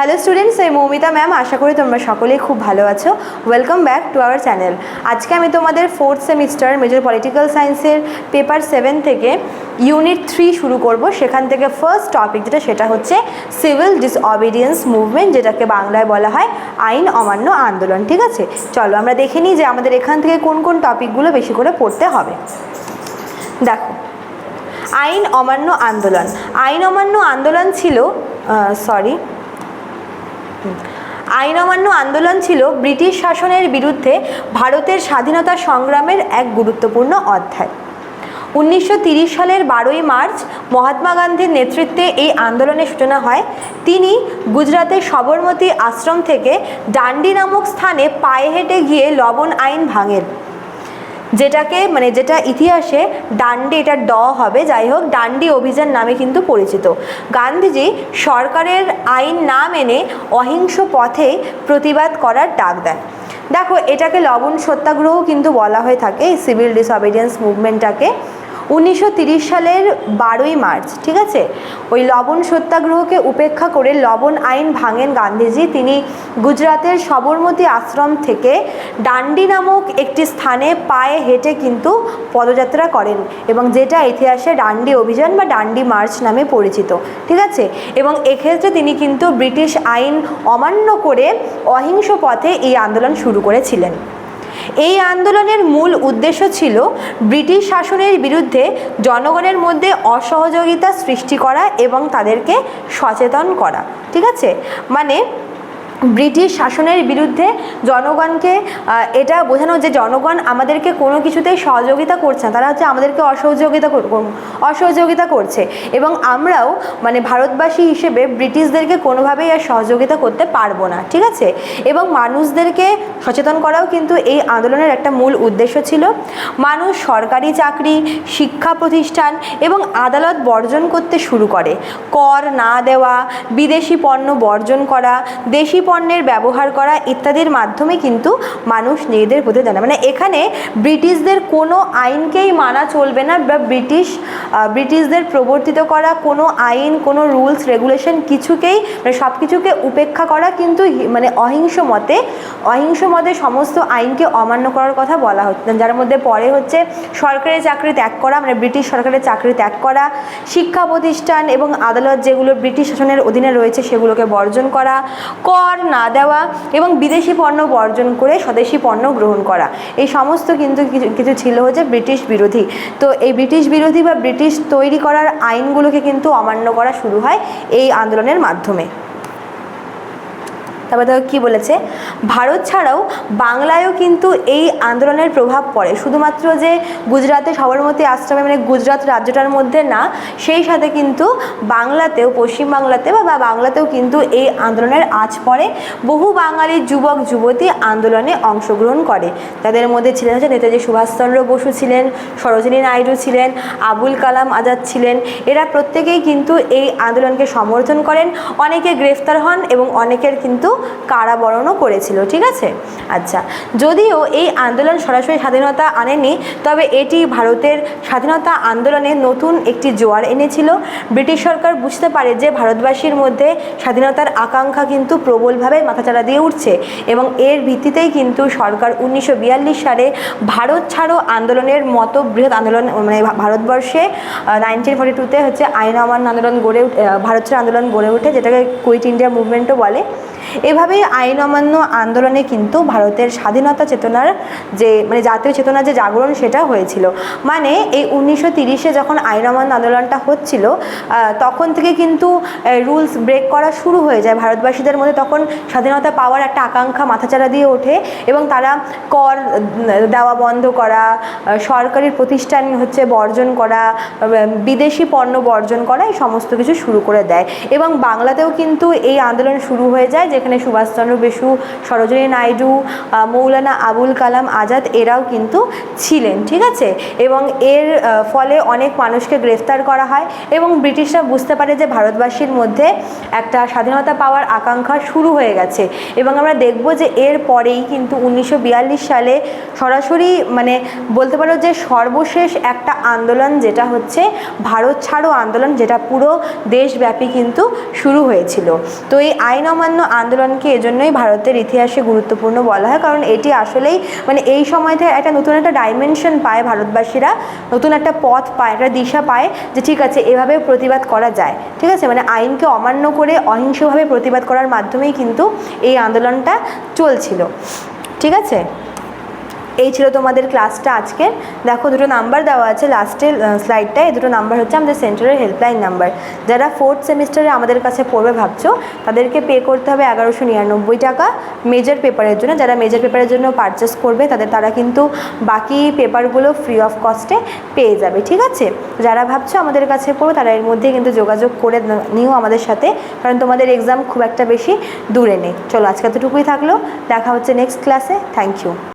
Hello students এই Moumita ma'am আশা করি তোমরা সকলেই খুব ভালো আছো। Welcome back to our channel আজকে আমি তোমাদের ফোর্থ সেমিস্টার মেজর পলিটিক্যাল সায়েন্সের পেপার সেভেন থেকে ইউনিট থ্রি শুরু করব। সেখান থেকে ফার্স্ট টপিক যেটা, সেটা হচ্ছে সিভিল ডিসঅবিডিয়েন্স মুভমেন্ট যেটাকে বাংলায় বলা হয় আইন অমান্য আন্দোলন, ঠিক আছে? চলো আমরা দেখে নিই যে আমাদের এখান থেকে কোন কোন টপিকগুলো বেশি করে পড়তে হবে। দেখো, আইন অমান্য আন্দোলন। আইন অমান্য আন্দোলন ছিল সরি আইন অমান্য আন্দোলন ছিল ব্রিটিশ শাসনের বিরুদ্ধে ভারতের স্বাধীনতা সংগ্রামের এক গুরুত্বপূর্ণ অধ্যায়। উনিশশো সালের বারোই মার্চ মহাত্মা গান্ধীর নেতৃত্বে এই আন্দোলনের সূচনা হয়। তিনি গুজরাতের সবরমতী আশ্রম থেকে ডান্ডি নামক স্থানে পায়ে হেঁটে গিয়ে লবণ আইন ভাঙেন। যেটাকে মানে যেটা ইতিহাসে ডান্ডি, এটা ড হবে, যাই হোক, ডান্ডি অভিযান নামে কিন্তু পরিচিত। গান্ধীজি সরকারের আইন না মেনে অহিংস পথে প্রতিবাদ করার ডাক দেন। দেখো, এটাকে লবণ সত্যাগ্রহ কিন্তু বলা হয়ে থাকে সিভিল ডিসঅবিডিয়েন্স মুভমেন্টটাকে উনিশশো সালের বারোই মার্চ, ঠিক আছে? ওই লবণ সত্যাগ্রহকে উপেক্ষা করে লবণ আইন ভাঙেন গান্ধীজি। তিনি গুজরাতের সবরমতী আশ্রম থেকে ডান্ডি নামক একটি স্থানে পায়ে হেঁটে কিন্তু পদযাত্রা করেন এবং যেটা ইতিহাসে ডান্ডি অভিযান বা ডান্ডি মার্চ নামে পরিচিত, ঠিক আছে? এবং এক্ষেত্রে তিনি কিন্তু ব্রিটিশ আইন অমান্য করে অহিংস পথে এই আন্দোলন শুরু করেছিলেন। এই আন্দোলনের মূল উদ্দেশ্য ছিল ব্রিটিশ শাসনের বিরুদ্ধে জনগণের মধ্যে অসহযোগিতা সৃষ্টি করা এবং তাদেরকে সচেতন করা। ঠিক আছে? মানে ব্রিটিশ শাসনের বিরুদ্ধে জনগণকে এটা বোঝানো যে জনগণ আমাদেরকে কোনো কিছুতেই সহযোগিতা করছে না, তারা হচ্ছে আমাদেরকে অসহযোগিতা অসহযোগিতা করছে। এবং আমরাও মানে ভারতবাসী হিসেবে ব্রিটিশদেরকে কোনোভাবেই আর সহযোগিতা করতে পারব না, ঠিক আছে? এবং মানুষদেরকে সচেতন করাও কিন্তু এই আন্দোলনের একটা মূল উদ্দেশ্য ছিল। মানুষ সরকারি চাকরি, শিক্ষা প্রতিষ্ঠান এবং আদালত বর্জন করতে শুরু করে। কর না দেওয়া, বিদেশি পণ্য বর্জন করা, দেশি পণ্যের ব্যবহার করা ইত্যাদির মাধ্যমে কিন্তু মানুষ নিজেদের প্রতি জানে। মানে এখানে ব্রিটিশদের কোনো আইনকেই মানা চলবে না বা ব্রিটিশ ব্রিটিশদের প্রবর্তিত করা কোনো আইন, কোনো রুলস, রেগুলেশন কিছুকেই মানে সব কিছুকে উপেক্ষা করা কিন্তু মানে অহিংস মতে অহিংস মতে সমস্ত আইনকে অমান্য করার কথা বলা হচ্ছে। যার মধ্যে পরে হচ্ছে সরকারি চাকরি ত্যাগ করা মানে ব্রিটিশ সরকারের চাকরি ত্যাগ করা, শিক্ষা প্রতিষ্ঠান এবং আদালত যেগুলো ব্রিটিশ শাসনের অধীনে রয়েছে সেগুলোকে বর্জন করা, কর না দেওয়া এবং বিদেশি পণ্য বর্জন করে স্বদেশি পণ্য গ্রহণ করা। এই সমস্ত কিন্তু কিছু কিছু ছিল হচ্ছে ব্রিটিশ বিরোধী। তো এই ব্রিটিশ বিরোধী বা ব্রিটিশ তৈরি করার আইনগুলোকে কিন্তু অমান্য করা শুরু হয় এই আন্দোলনের মাধ্যমে। তারপর দেখো কী বলেছে? ভারত ছাড়াও বাংলায়ও কিন্তু এই আন্দোলনের প্রভাব পড়ে। শুধুমাত্র যে গুজরাতে সবরমতী আশ্রমে মানে গুজরাট রাজ্যটার মধ্যে না, সেই সাথে কিন্তু বাংলাতেও পশ্চিমবাংলাতে বা বা বাংলাতেও কিন্তু এই আন্দোলনের আঁচ পড়ে। বহু বাঙালি যুবক, যুবতী আন্দোলনে অংশগ্রহণ করে। তাদের মধ্যে ছিলেন হচ্ছে নেতাজি সুভাষচন্দ্র বসু ছিলেন, সরোজিনী নাইডু ছিলেন, আবুল কালাম আজাদ ছিলেন। এরা প্রত্যেকেই কিন্তু এই আন্দোলনকে সমর্থন করেন। অনেকে গ্রেফতার হন এবং অনেকের কিন্তু কারাবরণও করেছিল, ঠিক আছে? আচ্ছা যদিও এই আন্দোলন সরাসরি স্বাধীনতা আনেনি, তবে এটি ভারতের স্বাধীনতা আন্দোলনে নতুন একটি জোয়ার এনেছিল। ব্রিটিশ সরকার বুঝতে পারে যে ভারতবাসীর মধ্যে স্বাধীনতার আকাঙ্ক্ষা কিন্তু প্রবলভাবে মাথাচাড়া দিয়ে উঠছে এবং এর ভিত্তিতেই কিন্তু সরকার উনিশশো বিয়াল্লিশ সালে ভারত ছাড়ো আন্দোলনের মতো বৃহৎ আন্দোলন মানে ভারতবর্ষে নাইনটিন ফর্টি টুতে হচ্ছে আইন অমান্য আন্দোলন গড়ে ভারত ছাড়ো আন্দোলন গড়ে ওঠে, যেটাকে কুইট ইন্ডিয়া মুভমেন্টও বলে। এভাবেই আইন অমান্য আন্দোলনে কিন্তু ভারতের স্বাধীনতা চেতনার যে মানে জাতীয় চেতনার যে জাগরণ সেটা হয়েছিল। মানে এই উনিশশো তিরিশে যখন আইন অমান্য আন্দোলনটা হচ্ছিল তখন থেকে কিন্তু রুলস ব্রেক করা শুরু হয়ে যায়। ভারতবাসীদের মধ্যে তখন স্বাধীনতা পাওয়ার একটা আকাঙ্ক্ষা মাথাচাড়া দিয়ে ওঠে এবং তারা কর দেওয়া বন্ধ করা সরকারি প্রতিষ্ঠান হচ্ছে বর্জন করা বিদেশি পণ্য বর্জন করা, এই সমস্ত কিছু শুরু করে দেয়। এবং বাংলাতেও কিন্তু এই আন্দোলন শুরু হয়ে যায় যে যেখানে সুভাষচন্দ্র বসু সরোজিনী নাইডু মৌলানা আবুল কালাম আজাদ এরাও কিন্তু ছিলেন, ঠিক আছে? এবং এর ফলে অনেক মানুষকে গ্রেফতার করা হয় এবং ব্রিটিশরা বুঝতে পারে যে ভারতবাসীর মধ্যে একটা স্বাধীনতা পাওয়ার আকাঙ্ক্ষা শুরু হয়ে গেছে। এবং আমরা দেখব যে এর পরেই কিন্তু উনিশশো বিয়াল্লিশ সালে সরাসরি মানে বলতে পারো যে সর্বশেষ একটা আন্দোলন যেটা হচ্ছে ভারত ছাড়ো আন্দোলন, যেটা পুরো দেশব্যাপী কিন্তু শুরু হয়েছিল। তো এই আইন অমান্য আন্দোলনকে এজন্যই ভারতের ইতিহাসে গুরুত্বপূর্ণ বলা হয়। কারণ এটি আসলেই মানে এই সময় থেকে একটা নতুন একটা ডাইমেনশন পায় ভারতবাসীরা, নতুন একটা পথ পায়, একটা দিশা পায় যে ঠিক আছে, এভাবে প্রতিবাদ করা যায়। ঠিক আছে? মানে আইনকে অমান্য করে অহিংসভাবে প্রতিবাদ করার মাধ্যমেই কিন্তু এই আন্দোলনটা চলছিল। ঠিক আছে? এই ছিল তোমাদের ক্লাসটা আজকে। দেখো, দুটো নাম্বার দেওয়া আছে লাস্টের স্লাইডটায় দুটো নাম্বার হচ্ছে আমাদের সেন্টারের হেল্পলাইন নাম্বার যারা ফোর্থ সেমিস্টারে আমাদের কাছে পড়বে ভাবছ, তাদেরকে পে করতে হবে এগারোশো নিরানব্বই টাকা মেজর পেপারের জন্য। যারা মেজর পেপারের জন্য পারচেস করবে, তাদের, তারা কিন্তু বাকি পেপারগুলো ফ্রি অফ কস্টে পেয়ে যাবে, ঠিক আছে? যারা ভাবছ আমাদের কাছে পড়বে তারা এর মধ্যে কিন্তু যোগাযোগ করে নিও আমাদের সাথে, কারণ তোমাদের এক্সাম খুব একটা বেশি দূরে নেই। চলো, আজকে এতটুকুই থাকল। দেখা হচ্ছে নেক্সট ক্লাসে থ্যাংক ইউ